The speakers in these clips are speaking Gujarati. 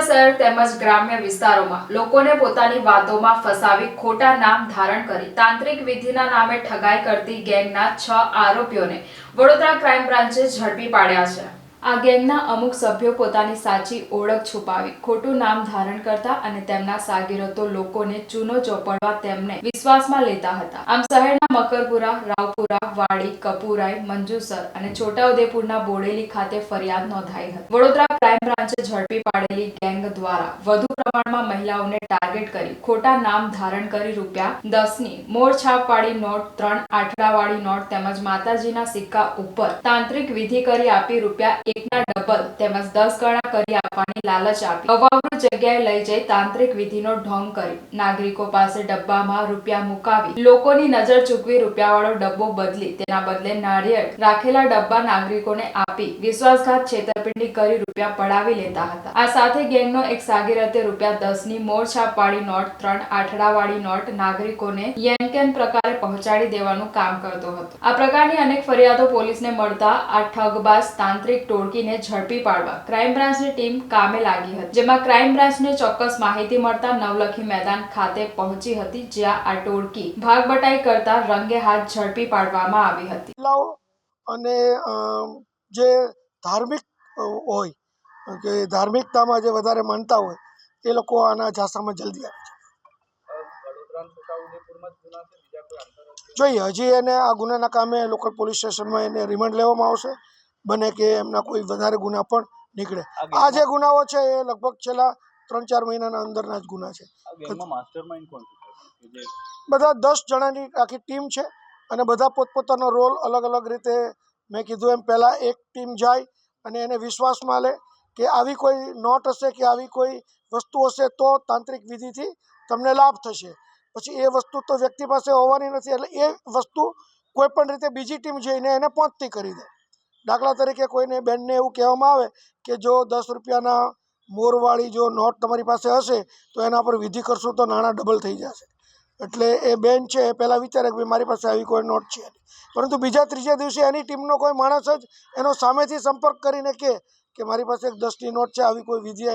વડોદરા શહેર તેમજ ગ્રામ્ય વિસ્તારોમાં લોકોને પોતાની વાતોમાં ફસાવી ખોટા નામ ધારણ કરી તાંત્રિક વિધિના નામે ઠગાઈ કરતી ગેંગના છ આરોપીઓને વડોદરા ક્રાઇમ બ્રાન્ચે ઝડપી પાડ્યા છે. આ ગેંગના અમુક સભ્યો પોતાની સાચી ઓળખ છુપાવી, ખોટું નામ ધારણ કરતા અને તેમના સાગીરતો લોકોને ચૂનો ચોપડવા તેમને વિશ્વાસમાં લેતા હતા. આમ શહેરના મકરપુરા, રાવપુરા, વાડી, કપુરાઈ, મંજુસર અને છોટાઉદેપુરના બોડેલી ખાતે ફરિયાદ નોંધાઈ હતી. વડોદરા ક્રાઇમ બ્રાન્ચે ઝડપી પાડેલી ગેંગ દ્વારા વધુ પ્રમાણમાં મહિલાઓને ટાર્ગેટ કરી, ખોટા નામ ધારણ કરી રૂપિયા દસની મોર છાપવાળી નોટ ત્રણ આઠડાવાળી નોટ તેમજ માતાજીના સિક્કા ઉપર તાંત્રિક વિધિ કરી આપી રૂપિયા એકના ડબલ તેમજ દસ ગણા કરી આપવાની લાલચ આપી. અવાવરૂ જગ્યાએ લઈ જઈ તાંત્રિક વિધિનો ઢોંગ કરી નાગરિકો પાસે ડબ્બામાં રૂપિયા મુકાવી લોકોની નજર ચૂકવી રૂપિયાવાળો ડબ્બો બદલી. તેના બદલે નાળિયેર રાખેલા ડબ્બા નાગરિકોને આપી વિશ્વાસઘાત છેતરપિંડી કરી રૂપિયા પડાવી લેતા હતા. આ સાથે ગેંગનો એક સાગીરતે રૂપિયા દસની મોર છાપવાળી નોટ, ત્રણ આઠડાવાળી નોટ નાગરિકોને યેનકેન પ્રકારે પહોંચાડી દેવાનું કામ કરતો હતો. આ પ્રકારની અનેક ફરિયાદો પોલીસને મળતા આ ઠગબાજ તાંત્રિક ટોળકીને ઝડપી પાડવા ક્રાઇમ બ્રાન્ચની ટીમ કામે લાગી હતી, જેમાં ક્રાઇમ બ્રાન્ચને ચોક્કસ માહિતી મળતા નવલખી મેદાન ખાતે પહોંચી હતી, જ્યાં આ ટોળકી ભાગબટાઈ કરતા રંગે હાથ ઝડપી પાડવામાં આવી હતી. અને જે ધાર્મિક હોય, કે ધાર્મિકતામાં જે વધારે માનતા હોય, એ લોકો આના ઝાંસામાં જલ્દી આવે છે. જોઈએ, હજી એને આ ગુનાના કામે લોકલ પોલીસ સ્ટેશનમાં એને રિમાન્ડ લેવામાં આવશે. બને કે એમના કોઈ વધારે ગુના પણ નીકળે. આ જે ગુનાઓ છે એ લગભગ છેલ્લા ત્રણ ચાર મહિનાના અંદરના જ ગુના છે. બધા દસ જણાની આખી ટીમ છે અને બધા પોતપોતાનો રોલ અલગ અલગ રીતે મેં કીધું એમ પહેલાં એક ટીમ જાય અને એને વિશ્વાસમાં લે કે આવી કોઈ નોટ હશે કે આવી કોઈ વસ્તુ હશે તો તાંત્રિક વિધિથી તમને લાભ થશે. પછી એ વસ્તુ તો વ્યક્તિ પાસે હોવાની નથી એટલે એ વસ્તુ કોઈ પણ રીતે બીજી ટીમ જઈને એને પહોંચતી કરી દે. દાખલા તરીકે કોઈને બેનને એવું કહેવામાં આવે કે જો દસ રૂપિયાના મોરવાળી જો નોટ તમારી પાસે હશે, તો એના પર વિધિ કરશો તો નાણાં ડબલ થઈ જશે. એટલે એ બેન છે એ પહેલાં વિચારે કે ભાઈ મારી પાસે આવી કોઈ નોટ છે પરંતુ બીજા ત્રીજા દિવસે એની ટીમનો કોઈ માણસ જ એનો સામેથી સંપર્ક કરીને કહે કે મારી પાસે એક દસની નોટ છે, આવી કોઈ વિધિ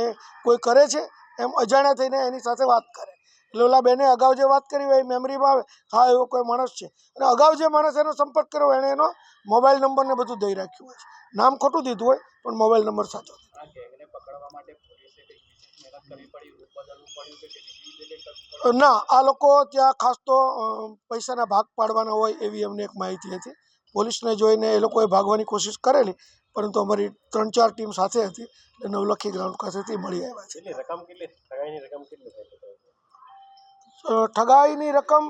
કોઈ કરે છે? એમ અજાણ્યા થઈને એની સાથે વાત કરે. ઓલા બેને અગાઉ જે વાત કરી હોય મેમરીમાં આવે. હા એવો કોઈ માણસ છે. અને અગાઉ જે માણસ એનો સંપર્ક કર્યો એણે એનો મોબાઈલ નંબરને બધું દઈ રાખ્યું હોય છે. નામ ખોટું દીધું હોય પણ મોબાઈલ નંબર સાચો ના આ લોકો ત્યાં ખાસ તો પૈસાના ભાગ પાડવાના હોય એવી અમને એક માહિતી હતી. પોલીસને જોઈને એ લોકોએ ભાગવાની કોશિશ કરેલી પરંતુ અમારી ત્રણ ચાર ટીમ સાથે હતી એટલે નવલખી ગ્રાઉન્ડ ખાતેથી મળી આવ્યા છે. રકમ કેટલી રકમ કેટલી ઠગાઈની રકમ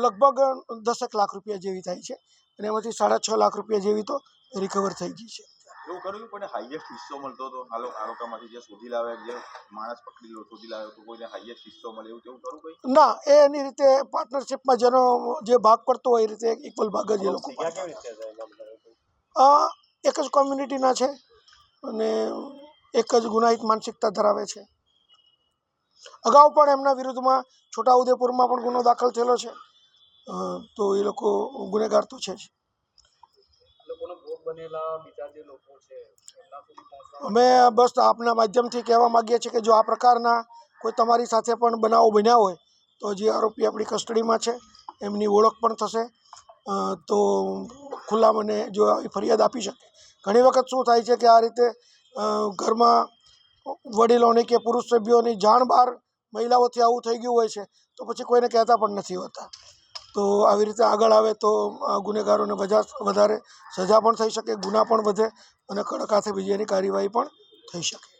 લગભગ દસેક લાખ રૂપિયા જેવી થાય છે અને એમાંથી સાડા છ લાખ રૂપિયા જેવી તો રિકવર થઈ ગઈ છે. એવું કર્યું પણ હાઈએસ્ટ હિસ્સો મળતો હતો? આ લોકો જે શોધી લાવે જે માણસ પકડી લો શોધી લાવે તો કોઈને હાઈએસ્ટ હિસ્સો મળે એવું તેવું ખરું કંઈ? ના એ એની રીતે પાર્ટનરશિપમાં જેનો જે ભાગ પડતો હોય એ રીતે ઇક્વલ ભાગ જ એ લોકો એક જ કોમ્યુનિટીના છે અને એક જ ગુનાહિત માનસિકતા ધરાવે છે. અગાઉ પણ એમના વિરુદ્ધમાં છોટાઉદેપુરમાં પણ ગુનો દાખલ થયેલો છે. તો એ લોકો ગુનેગાર તો છે જ. અમે બસ આપના માધ્યમથી કહેવા માગીએ છીએ કે જો આ પ્રકારના કોઈ તમારી સાથે પણ બનાવો બન્યા હોય તો જે આરોપી આપણી કસ્ટડીમાં છે એમની ઓળખ પણ થશે. તો ખુલ્લા મને જો આવી ફરિયાદ આપી શકે. ઘણી વખત શું થાય છે કે આ રીતે ઘરમાં વડીલોની કે પુરુષ સભ્યોની જાણ બહાર મહિલાઓથી આવું થઈ ગયું હોય છે, તો પછી કોઈને કહેતા પણ નથી હોતા. તો આવી રીતે આગળ આવે તો ગુનેગારોને વજા, વધારે સજા પણ થઈ શકે, ગુના પણ વધે અને કડક હાથે બીજી એની કાર્યવાહી પણ થઈ શકે.